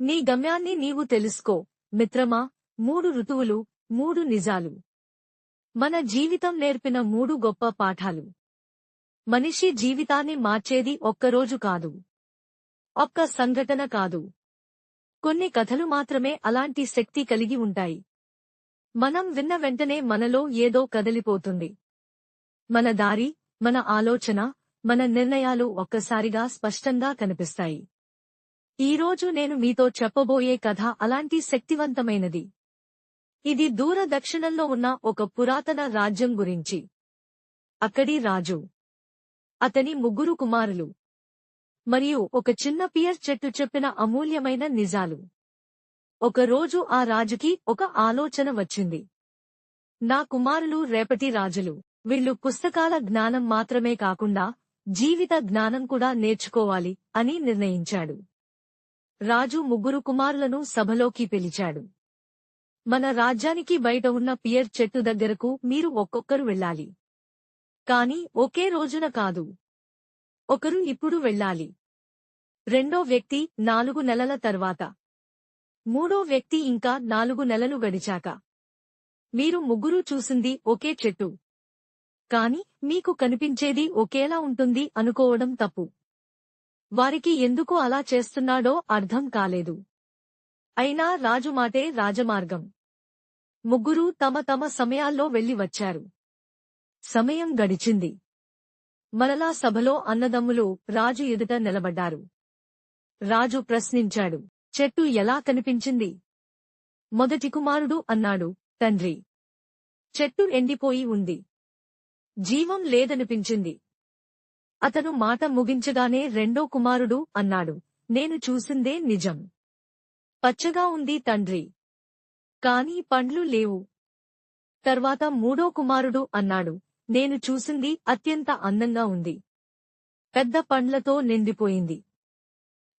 నీ గమ్యాన్ని నీవు తెలుసుకో. మిత్రమా మూడు ఋతువులు మూడు నిజాలు. మన జీవితం నేర్పిన మూడు గొప్ప పాఠాలు. మనిషి జీవితాన్ని మార్చేది ఒక్కరోజు కాదు. ఒక్క సంఘటన కాదు. కొన్ని కథలు మాత్రమే అలాంటి శక్తి కలిగి ఉంటాయి. మనం విన్న వెంటనే మనలో ఏదో కదలిపోతుంది. మన దారి మన ఆలోచన మన నిర్ణయాలు ఒక్కసారిగా స్పష్టంగా కనిపిస్తాయి. ఈరోజు నేను మీతో చెప్పబోయే కథ అలాంటి శక్తివంతమైనది. ఇది దూర దక్షిణంలో ఉన్న ఒక పురాతన రాజ్యం గురించి. అక్కడి రాజు. అతని ముగ్గురు కుమారులు. మరియు ఒక చిన్న పియర్ చెట్టు చెప్పిన అమూల్యమైన నిజాలు. ఒకరోజు ఆ రాజుకి ఒక ఆలోచన వచ్చింది. నా కుమారులు రేపటి రాజులు. వీళ్ళు పుస్తకాల జ్ఞానం మాత్రమే కాకుండా జీవిత జ్ఞానం కూడా నేర్చుకోవాలి అని నిర్ణయించాడు. రాజు ముగ్గురు కుమారులను సభలోకి పిలిచాడు. మన రాజ్యానికి బయట ఉన్న పియర్ చెట్టు దగ్గరకు మీరు ఒక్కొక్కరు వెళ్ళాలి. కాని ఒకే రోజున కాదు. ఒకరు ఇప్పుడు వెళ్ళాలి. రెండో వ్యక్తి నాలుగు నెలల తర్వాత. మూడో వ్యక్తి ఇంకా నాలుగు నెలలు గడిచాక. మీరు ముగ్గురు చూసింది ఒకే చెట్టు. కాని మీకు కనిపించేది ఒకేలా ఉంటుంది అనుకోవడం తప్పు. వారికి ఎందుకు అలా చేస్తున్నాడో అర్థం కాలేదు. అయినా రాజు మాటే రాజమార్గం. ముగ్గురూ తమ తమ సమయాల్లో వెళ్ళి వచ్చారు. సమయం గడిచింది. మరలా సభలో అన్నదమ్ములు రాజు ఎదుట నిలబడ్డారు. రాజు ప్రశ్నించాడు చెట్టు ఎలా కనిపించింది? మొదటి కుమారుడు అన్నాడు తండ్రి చెట్టు ఎండిపోయి ఉంది. జీవం లేదనిపించింది. అతను మాట ముగించగానే రెండో కుమారుడు అన్నాడు నేను చూసిందే నిజం. పచ్చగా ఉంది తండ్రి. కాని పండ్లు లేవు. తర్వాత మూడో కుమారుడు అన్నాడు నేను చూసింది అత్యంత అందంగా ఉంది. పెద్ద పండ్లతో నిండిపోయింది.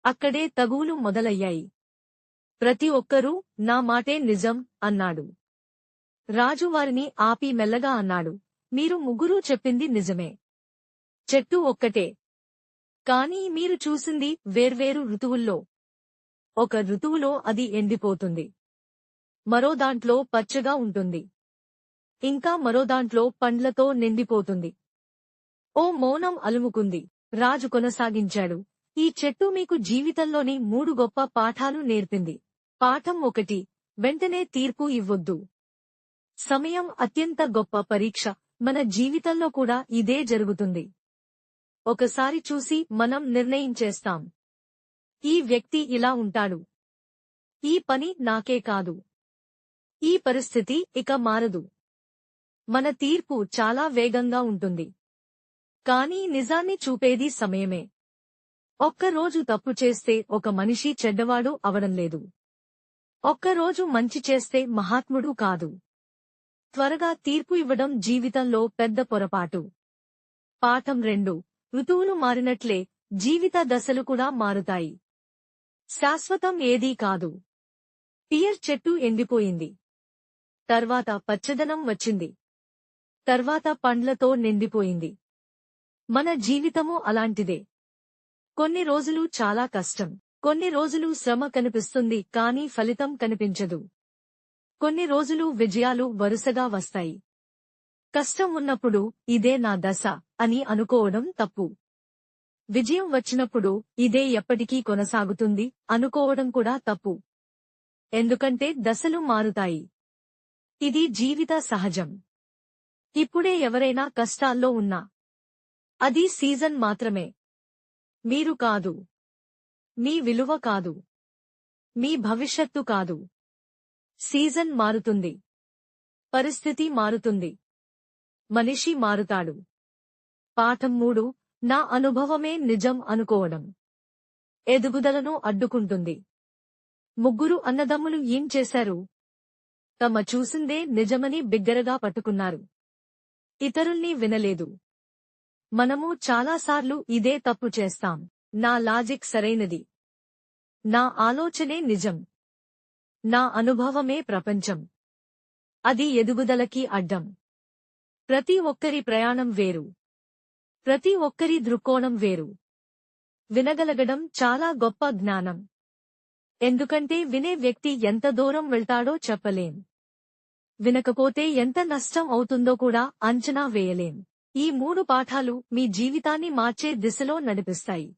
అక్కడే తగువులు మొదలయ్యాయి. ప్రతి ఒక్కరూ నా మాటే నిజం అన్నాడు. రాజు వారిని ఆపి మెల్లగా అన్నాడు మీరు ముగ్గురూ చెప్పింది నిజమే. చెట్టు ఒక్కటే. కానీ మీరు చూసింది వేర్వేరు ఋతువుల్లో. ఒక ఋతువులో అది ఎండిపోతుంది. మరో దాంట్లో పచ్చగా ఉంటుంది. ఇంకా మరో దాంట్లో పండ్లతో నిండిపోతుంది. ఓ మౌనం అలుముకుంది. రాజు కొనసాగించాడు. ఈ చెట్టు మీకు జీవితంలోని మూడు గొప్ప పాఠాలు నేర్పింది. పాఠం ఒకటి వెంటనే తీర్పు ఇవ్వొద్దు. సమయం అత్యంత గొప్ప పరీక్ష. మన జీవితంలో కూడా ఇదే జరుగుతుంది. ఒకసారి చూసి మనం నిర్ణయించేస్తాం. ఈ వ్యక్తి ఇలా ఉంటాడు. ఈ పని నాకే కాదు. ఈ పరిస్థితి ఇక మారదు. మన తీర్పు చాలా వేగంగా ఉంటుంది. కానీ నిజాన్ని చూపేది సమయమే. ఒక్కరోజు తప్పు చేస్తే ఒక మనిషి చెడ్డవాడు అవడం లేదు. ఒక్కరోజు మంచి చేస్తే మహాత్ముడు కాదు. త్వరగా తీర్పు ఇవ్వడం జీవితంలో పెద్ద పొరపాటు. పాఠం రెండు. ఋతువులు మారినట్లే జీవిత దశలు కూడా మారుతాయి. శాశ్వతం ఏదీ కాదు. పియర్ చెట్టు ఎండిపోయింది. తర్వాత పచ్చదనం వచ్చింది. తర్వాత పండ్లతో నిండిపోయింది. మన జీవితము అలాంటిదే. కొన్ని రోజులు చాలా కష్టం. కొన్ని రోజులు శ్రమ కనిపిస్తుంది కానీ ఫలితం కనిపించదు. కొన్ని రోజులు విజయాలు వరుసగా వస్తాయి. కష్టం ఉన్నప్పుడు ఇదే నా దశ అని అనుకోవడం తప్పు. విజయం వచ్చినప్పుడు ఇదే ఎప్పటికీ కొనసాగుతుంది అనుకోవడం కూడా తప్పు. ఎందుకంటే దశలు మారుతాయి. ఇది జీవిత సహజం. ఇప్పుడే ఎవరైనా కష్టాల్లో ఉన్నా అది సీజన్ మాత్రమే. మీరు కాదు. మీ విలువ కాదు. మీ భవిష్యత్తు కాదు. సీజన్ మారుతుంది. పరిస్థితి మారుతుంది. మనిషి మారుతాడు. పాఠం మూడు నా అనుభవమే నిజం అనుకోవడం. ఎదుగుదలను అడ్డుకుంటుంది. ముగ్గురు అన్నదమ్ములు ఏం చేశారు? తమ చూసిందే నిజమని బిగ్గరగా పట్టుకున్నారు. ఇతరుల్ని వినలేదు. మనము చాలాసార్లు ఇదే తప్పు చేస్తాం. నా లాజిక్ సరైనది. నా ఆలోచనే నిజం. నా అనుభవమే ప్రపంచం. అది ఎదుగుదలకి అడ్డం. ప్రతి ఒక్కరి ప్రయాణం వేరు. ప్రతి ఒక్కరి దృక్కోణం వేరు. వినగలగడం చాలా గొప్ప జ్ఞానం. ఎందుకంటే వినే వ్యక్తి ఎంత దూరం వెళ్తాడో చెప్పలేం. వినకపోతే ఎంత నష్టం అవుతుందో కూడా అంచనా వేయలేం. ఈ మూడు పాఠాలు మీ జీవితాన్ని మార్చే దిశలో నడిపిస్తాయి.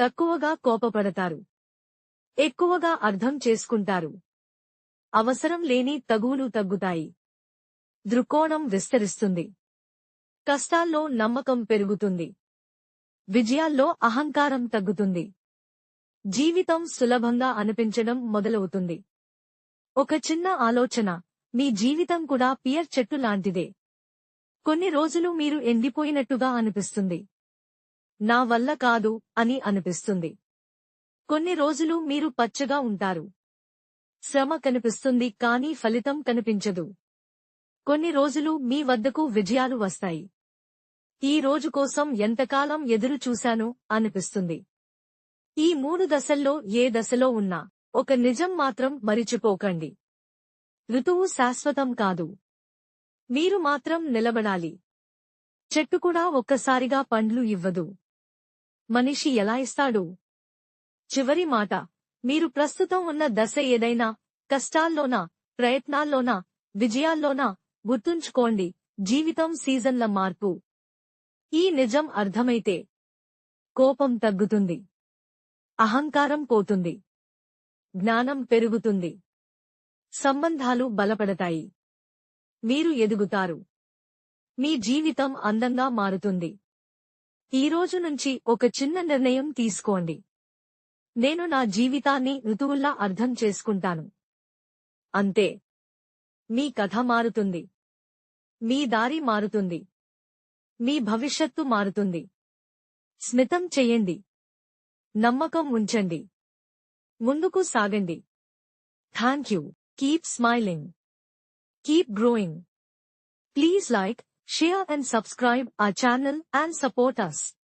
తక్కువగా కోపపడతారు. ఎక్కువగా అర్థం చేసుకుంటారు. అవసరం లేని తగువులు తగ్గుతాయి. దృక్కోణం విస్తరిస్తుంది. కష్టాల్లో నమ్మకం పెరుగుతుంది. విజయాల్లో అహంకారం తగ్గుతుంది. జీవితం సులభంగా అనిపించడం మొదలవుతుంది. ఒక చిన్న ఆలోచన మీ జీవితం కూడా పియర్ చెట్టు లాంటిదే. కొన్ని రోజులు మీరు ఎండిపోయినట్టుగా అనిపిస్తుంది. నా వల్ల కాదు అని అనిపిస్తుంది. కొన్ని రోజులు మీరు పచ్చగా ఉంటారు. శ్రమ కనిపిస్తుంది కానీ ఫలితం కనిపించదు. కొన్ని రోజులు మీ వద్దకు విజయాలు వస్తాయి. ఈ రోజు కోసం ఎంతకాలం ఎదురు చూశాను అనిపిస్తుంది. ఈ మూడు దశల్లో ఏ దశలో ఉన్నా ఒక నిజం మాత్రం మరిచిపోకండి. ఋతువు శాశ్వతం కాదు. మీరు మాత్రం నిలబడాలి. చెట్టు కూడా ఒక్కసారిగా పండ్లు ఇవ్వదు. మనిషి ఎలా ఇస్తాడు? చివరి మాట మీరు ప్రస్తుతం ఉన్న దశ ఏదైనా కష్టాల్లోనా ప్రయత్నాల్లోనా విజయాల్లోనా గుర్తుంచుకోండి జీవితం సీజన్ల మార్పు. ఈ నిజం అర్థమైతే కోపం తగ్గుతుంది. అహంకారం పోతుంది. జ్ఞానం పెరుగుతుంది. సంబంధాలు బలపడతాయి. మీరు ఎదుగుతారు. మీ జీవితం అందంగా మారుతుంది. ఈ రోజు నుంచి ఒక చిన్న నిర్ణయం తీసుకోండి. నేను నా జీవితాన్ని ఋతువుల్లా అర్థం చేసుకుంటాను. అంతే. మీ కథ మారుతుంది. మీ దారి మారుతుంది. మీ భవిష్యత్తు మారుతుంది. స్మితం చెయ్యండి నమ్మకం ఉంచండి. ముందుకు సాగండి. Thank you. Keep smiling. Keep growing. Please like share and subscribe ఆ ఛానల్ అండ్ సపోర్ట్ అస్